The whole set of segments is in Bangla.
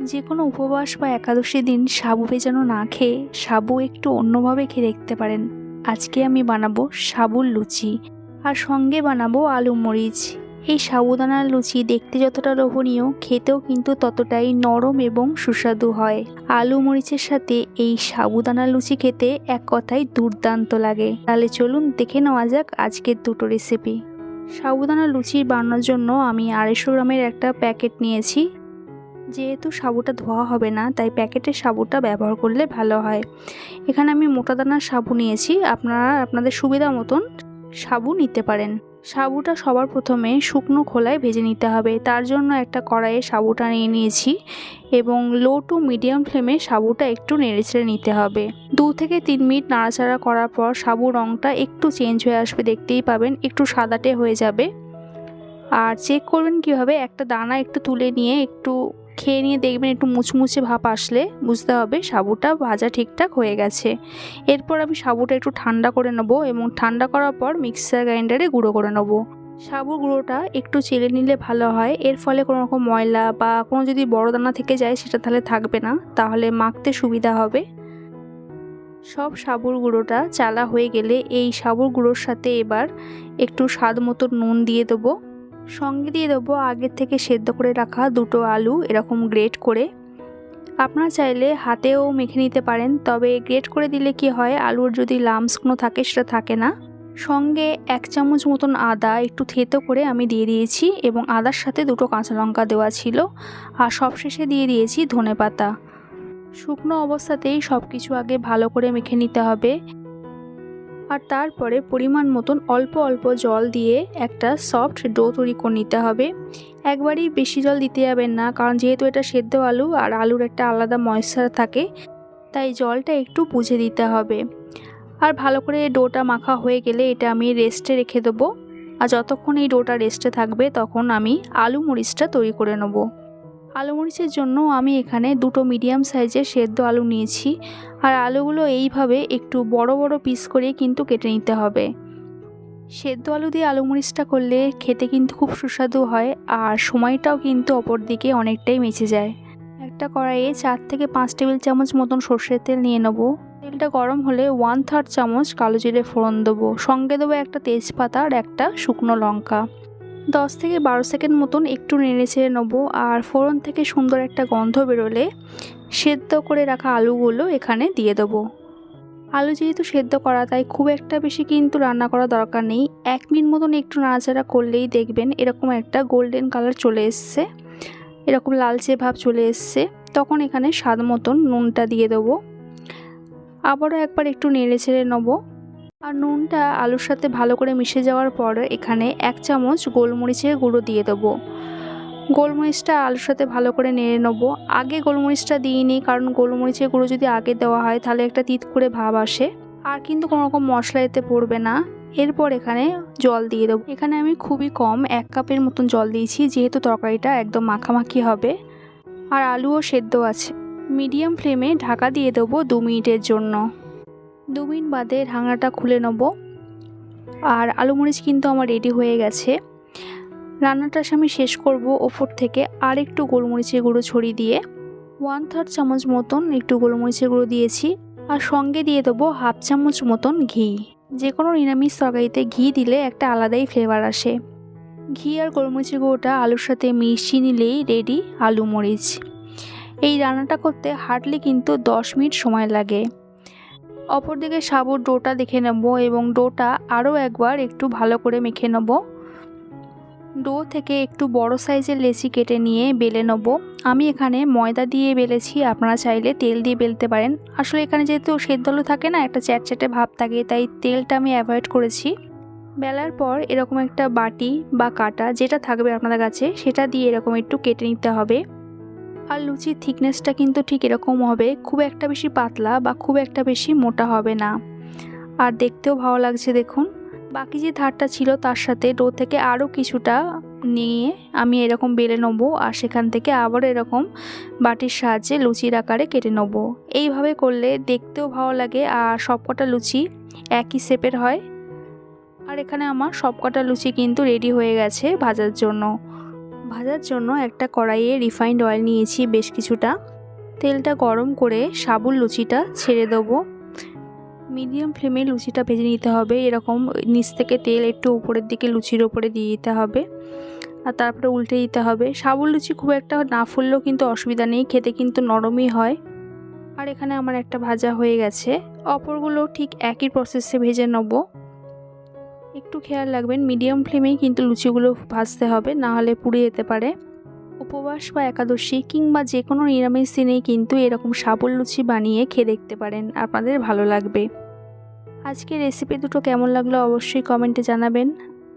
যে কোনো উপবাস বা একাদশী দিন সাবু ভেজানো না খেয়ে সাবু একটু অন্যভাবে খেয়ে দেখতে পারেন। আজকে আমি বানাবো সাবুর লুচি আর সঙ্গে বানাবো আলু মরিচ। এই সাবুদানার লুচি দেখতে যতটা লোভনীয়, খেতেও কিন্তু ততটাই নরম এবং সুস্বাদু হয়। আলু মরিচের সাথে এই সাবুদানার লুচি খেতে এক কথায় দুর্দান্ত লাগে। তাহলে চলুন দেখে নেওয়া যাক আজকের দুটো রেসিপি সাবুদানা লুচি বানানোর জন্য আমি আড়াইশো গ্রামের একটা প্যাকেট নিয়েছি। যেহেতু সাবুটা ধোয়া হবে না, তাই প্যাকেটের সাবুটা ব্যবহার করলে ভালো হয়। এখানে আমি মোটা দানার সাবু নিয়েছি, আপনারা আপনাদের সুবিধা মতন সাবু নিতে পারেন। সাবুটা সবার প্রথমে শুকনো খোলায় ভেজে নিতে হবে। তার জন্য একটা কড়াইয়ে সাবুটা নিয়ে নিয়েছি এবং লো টু মিডিয়াম ফ্লেমে সাবুটা একটু নেড়েচেড়ে নিতে হবে। দু থেকে তিন মিনিট নাড়াচাড়া করার পর সাবু রঙটা একটু চেঞ্জ হয়ে আসবে, দেখতেই পাবেন, একটু সাদাটে হয়ে যাবে। আর চেক করবেন কীভাবে, একটা দানা একটু তুলে নিয়ে একটু খেয়ে নিয়ে দেখবেন একটু মুচমুচে ভাব আসলে, বুঝতে হবে, সাবুটা ভাজা ঠিকঠাক হয়ে গেছে। এরপর আমি সাবুটা একটু ঠান্ডা করে নেব এবং ঠান্ডা করার পর মিক্সার গ্রাইন্ডারে গুঁড়ো করে নেব। সাবুর গুঁড়োটা একটু চেলে নিলে ভালো হয়, এর ফলে কোনো রকম ময়লা বা কোনো যদি বড় দানা থেকে যায় সেটা তাহলে থাকবে না, তাহলে মাখতে সুবিধা হবে। সব সাবুর গুঁড়োটা চালা হয়ে গেলে এই সাবুর গুঁড়োর সাথে এবার একটু স্বাদ মতো নুন দিয়ে দেবো। সঙ্গে দিয়ে দেবো। আগের থেকে সেদ্ধ করে রাখা দুটো আলু, এরকম গ্রেট করে। আপনারা চাইলে হাতেও মেখে নিতে পারেন, তবে গ্রেট করে দিলে কি হয়, আলুর যদি লামস কোনো থাকে সেটা থাকে না। সঙ্গে এক চামচ মতন আদা একটু থেতো করে আমি দিয়ে দিয়েছি এবং আদার সাথে দুটো কাঁচা লঙ্কা দেওয়া ছিল। আর সবশেষে দিয়ে দিয়েছি ধনে পাতা শুকনো অবস্থাতেই সব কিছু আগে ভালো করে মেখে নিতে হবে। আর তারপরে পরিমাণ মতন অল্প অল্প জল দিয়ে একটা সফট ডো তৈরি করে নিতে হবে। একবারই বেশি জল দিতে যাবেন না, কারণ যেহেতু এটা সেদ্ধ আলু আর আলুর একটা আলাদা ময়েশ্চার থাকে, তাই জলটা একটু বুঝে দিতে হবে। আর ভালো করে ডোটা মাখা হয়ে গেলে এটা আমি রেস্টে রেখে দেবো। আর যতক্ষণ এই ডোটা রেস্টে থাকবে, তখন আমি আলু মরিচটা তৈরি করে নেব। আলু মরিচের জন্য আমি এখানে দুটো মিডিয়াম সাইজের সেদ্ধ আলু নিয়েছি। আর আলুগুলো এইভাবে একটু বড় বড় পিস করে কিন্তু কেটে নিতে হবে। সেদ্ধ আলু দিয়ে আলু মরিচটা করলে খেতে কিন্তু খুব সুস্বাদু হয় আর সময়টাও কিন্তু অপর দিকে অনেকটাই বেঁচে যায়। একটা কড়াইয়ে চার থেকে পাঁচ টেবিল চামচ মতন সর্ষের তেল নিয়ে নেব। তেলটা গরম হলে ওয়ান থার্ড চামচ কালো জিরে ফোড়ন দেবো। সঙ্গে দেবো একটা তেজপাতা আর একটা শুকনো লঙ্কা। দশ থেকে বারো সেকেন্ড মতন একটু নেড়ে ছেড়ে নেব, আর ফোড়ন থেকে সুন্দর একটা গন্ধ বেরোলে সেদ্ধ করে রাখা আলুগুলো এখানে দিয়ে দেবো। আলু যেহেতু সেদ্ধ করা, তাই খুব একটা বেশি কিন্তু রান্না করা দরকার নেই। এক মিনিট মতন একটু নাড়াচাড়া করলেই দেখবেন এরকম একটা গোল্ডেন কালার চলে এসছে, এরকম লালচে ভাব চলে এসছে। তখন এখানে স্বাদ মতন নুনটা দিয়ে দেবো। আবারও একবার একটু নেড়ে ছেড়ে নেব। আর নুনটা আলুর সাথে ভালো করে মিশে যাওয়ার পর এখানে এক চামচ গোলমরিচের গুঁড়ো দিয়ে দেবো। গোলমরিচটা আলুর সাথে ভালো করে নেড়ে নেব। আগে গোলমরিচটা দিইনি, কারণ গোলমরিচের গুঁড়ো যদি আগে দেওয়া হয়, তাহলে একটা তিত করে ভাব আসে। আর কিন্তু কোনো রকম মশলা এতে পড়বে না। এরপর এখানে জল দিয়ে দেবো। এখানে আমি খুবই কম এক কাপের মতন জল দিয়েছি, যেহেতু তরকারিটা একদম মাখামাখি হবে। আর আলুও সেদ্ধ আছে। মিডিয়াম ফ্লেমে ঢাকা দিয়ে দেবো দু মিনিটের জন্য। দু মিনিট বাদে ঢাকনাটা খুলে নেব। আর আলু মরিচ কিন্তু আমার রেডি হয়ে গেছে। রান্নাটা আমি শেষ করব ওপর থেকে আর একটু গোলমরিচের গুঁড়ো ছড়িয়ে দিয়ে। ওয়ান থার্ড চামচ মতন একটু গোলমরিচের গুঁড়ো দিয়েছি আর সঙ্গে দিয়ে দেবো হাফ চামচ মতন ঘি। যে কোনো নিরামিষ তরকারিতে ঘি দিলে একটা আলাদাই ফ্লেভার আসে। ঘি আর গোলমরিচের গুঁড়োটা আলুর সাথে মিশিয়ে নিলেই রেডি আলু মরিচ এই রান্নাটা করতে হার্ডলি কিন্তু দশ মিনিট সময় লাগে। অপরদিকে সাবুর ডোটা দেখে নেব এবং ডোটা আরও একবার একটু ভালো করে মেখে নেব। ডো থেকে একটু বড় সাইজের লেচি কেটে নিয়ে বেলে নেব। আমি এখানে ময়দা দিয়ে বেলেছি, আপনারা চাইলে তেল দিয়ে বেলতে পারেন। আসলে এখানে যেহেতু সেদ্ধলো থাকে না, একটা চ্যাটচ্যাটে ভাব থাকে, তাই তেলটা আমি অ্যাভয়েড করেছি। বেলার পর এরকম একটা বাটি বা কাটা যেটা থাকবে আপনাদের কাছে, সেটা দিয়ে এরকম একটু কেটে নিতে হবে। আর লুচির থিকনেসটা কিন্তু ঠিক এরকম হবে। খুব একটা বেশি পাতলা বা খুব একটা বেশি মোটা হবে না। আর দেখতেও ভালো লাগছে দেখুন। বাকি যে ধারটা ছিল তার সাথে ডো থেকে আরও কিছুটা নিয়ে আমি এরকম বেলে নেব আর সেখান থেকে আবার এরকম বাটির সাহায্যে লুচির আকারে কেটে নেব। এইভাবে করলে দেখতেও ভালো লাগে আর সবকটা লুচি একই শেপের হয়। আর এখানে আমার সবকটা লুচি কিন্তু রেডি হয়ে গেছে ভাজার জন্য। ভাজার জন্য একটা কড়াইয়ে রিফাইন্ড অয়েল নিয়েছি বেশ কিছুটা। তেলটা গরম করে সাবুর লুচিটা ছেড়ে দেবো। মিডিয়াম ফ্লেমে লুচিটা ভেজে নিতে হবে। এরকম নিচ থেকে তেল একটু উপরের দিকে লুচির ওপরে দিয়ে দিতে হবে। আর তারপরে উল্টে দিতে হবে। সাবুর লুচি খুব একটা না ফুললেও কিন্তু অসুবিধা নেই, খেতে কিন্তু নরমই হয়। আর এখানে আমার একটা ভাজা হয়ে গেছে। অপরগুলো ঠিক একই প্রসেসে ভেজে নেব। একটু খেয়াল রাখবেন মিডিয়াম ফ্লেমেই কিন্তু লুচিগুলো ভাজতে হবে, না হলে পুড়ে যেতে পারে। উপবাস বা একাদশী কিংবা যে কোনো নিরামিষ দিনেই কিন্তু এরকম সাবল লুচি বানিয়ে খেয়ে দেখতে পারেন, আপনাদের ভালো লাগবে। আজকে রেসিপি দুটো কেমন লাগল অবশ্যই কমেন্টে জানাবেন।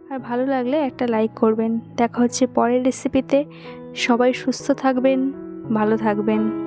আর ভালো লাগলে একটা লাইক করবেন। দেখা হচ্ছে পরের রেসিপিতে সবাই সুস্থ থাকবেন, ভালো থাকবেন।